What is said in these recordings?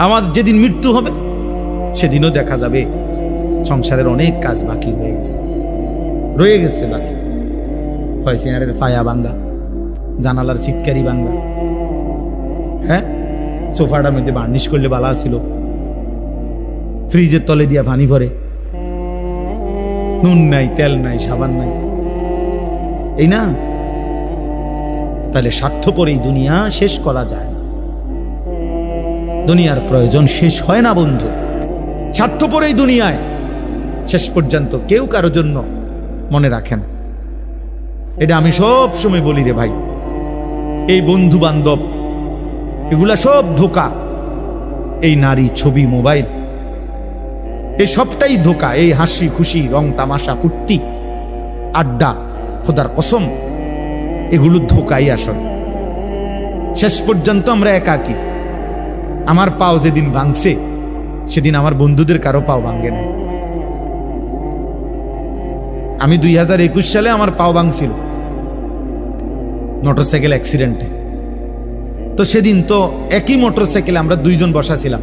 আমার যেদিন মৃত্যু হবে, সেদিনও দেখা যাবে। সংসারের অনেক কাজ বাকি হয়ে গেছে। রয়ে গেছে বাকি। চেয়ারের ফায়া ভাঙ্গা জানালার চিৎকারি ভাঙ্গা হ্যাঁ? সোফাটার মধ্যে বার্নিশ করলে বালা ছিল। ফ্রিজের তলে দিয়া পানি ভরে। নুন নাই, তেল নাই, সাবান নাই। এই না? তাহলে স্বার্থপর এই দুনিয়া শেষ করা যায় না। দুনিয়ার প্রয়োজন শেষ হয় না, বন্ধু। স্বার্থপর এই দুনিয়ায় শেষ পর্যন্ত কেউ কারও জন্য মনে রাখে না। এটা আমি সব সময় বলি রে ভাই। এই বন্ধু বান্ধব এগুলা সব ধোকা। এই নারী ছবি, মোবাইল, এই সবটাই ধোকা। এই হাসি, খুশি, রং, তামাশা, ফুর্তি, আড্ডা, খোদার কসম, এগুলো ধোকাই আসল। শেষ পর্যন্ত আমরা একাকি। আমার পাও যেদিন ভাঙছে, সেদিন আমার বন্ধুদের কারও পাও ভাঙ্গে না আমি দুই হাজার একুশ সালে আমার পাও ভাঙছিল, মোটরসাইকেল অ্যাক্সিডেন্টে। তো সেদিন তো একই মোটরসাইকেলে আমরা দুইজন বসা ছিলাম।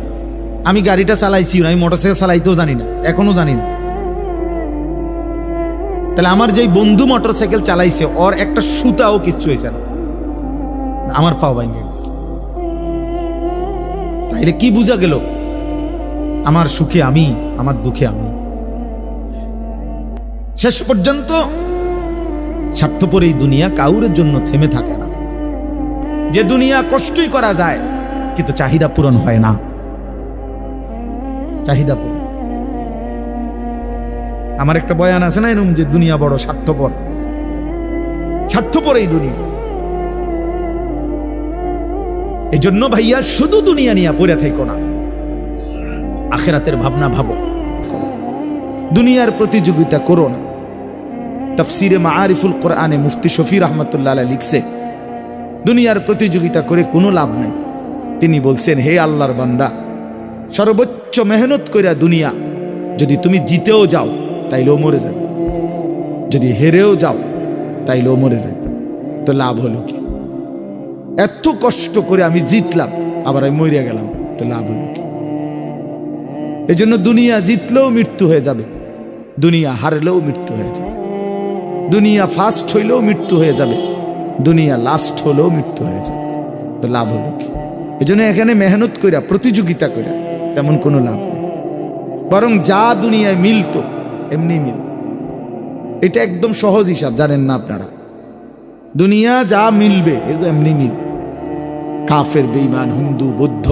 আমি গাড়িটা চালাইছি না, আমি মোটরসাইকেল চালাইতেও জানি না, এখনও জানি না। তাহলে আমার যেই বন্ধু মোটরসাইকেল চালাইছে, ওর একটা সুতাও কিচ্ছু হয়েছে না। আমার পাও ভাঙে গেছে। তাইলে কি বোঝা গেল? আমার সুখে আমি, আমার দুঃখে আমি। শেষ পর্যন্ত স্বার্থপর এই দুনিয়া কাউরের জন্য থেমে থাকে না। যে দুনিয়া কষ্টই করা যায়, কিন্তু চাহিদা পূরণ হয় না। চাহিদা পূরণ। আমার একটা বয়ান আছে না এরকম যে দুনিয়া বড় স্বার্থপর? স্বার্থপর এই দুনিয়া। এই জন্য ভাইয়া, শুধু দুনিয়া নিয়ে পড়ে থাইকো না। আখেরাতের ভাবনা ভাবো। দুনিয়ার প্রতিযোগিতা করো না। তফসিরে মা আরিফুল কোরআনে মুফতি শফি রহমতুল্লাহ লিখছে, দুনিয়ার প্রতিযোগিতা করে কোনো লাভ নাই। তিনি বলছেন, হে আল্লাহর বান্দা, সর্বোচ্চ মেহনত কইরা দুনিয়া, যদি তুমি জিতেও যাও তাইলেও মরে যাবে। যদি হেরেও যাও তাইলেও মরে যাবে। তো লাভ হলো কি? এত কষ্ট করে আমি জিতলাম, আবার আমি মরিয়া গেলাম, তো লাভ হলো কি? এই জন্য দুনিয়া জিতলেও মৃত্যু হয়ে যাবে, দুনিয়া হারলেও মৃত্যু হয়ে যাবে, দুনিয়া ফার্স্ট হইলেও মৃত্যু হয়ে যাবে, দুনিয়া লাস্ট হলেও মৃত্যু হয়ে যাবে, তো লাভ হলো কি? এই জন্য এখানে মেহনত কইরা, প্রতিযোগিতা কইরা, তেমন কোনো লাভ নেই। বরং যা দুনিয়ায় মিলতো এমনি মিল। এটা একদম সহজ হিসাব, জানেন না আপনারা। দুনিয়া যা মিলবে, এগুলো এমনি মিল কাফের বেইমান হিন্দু বৌদ্ধ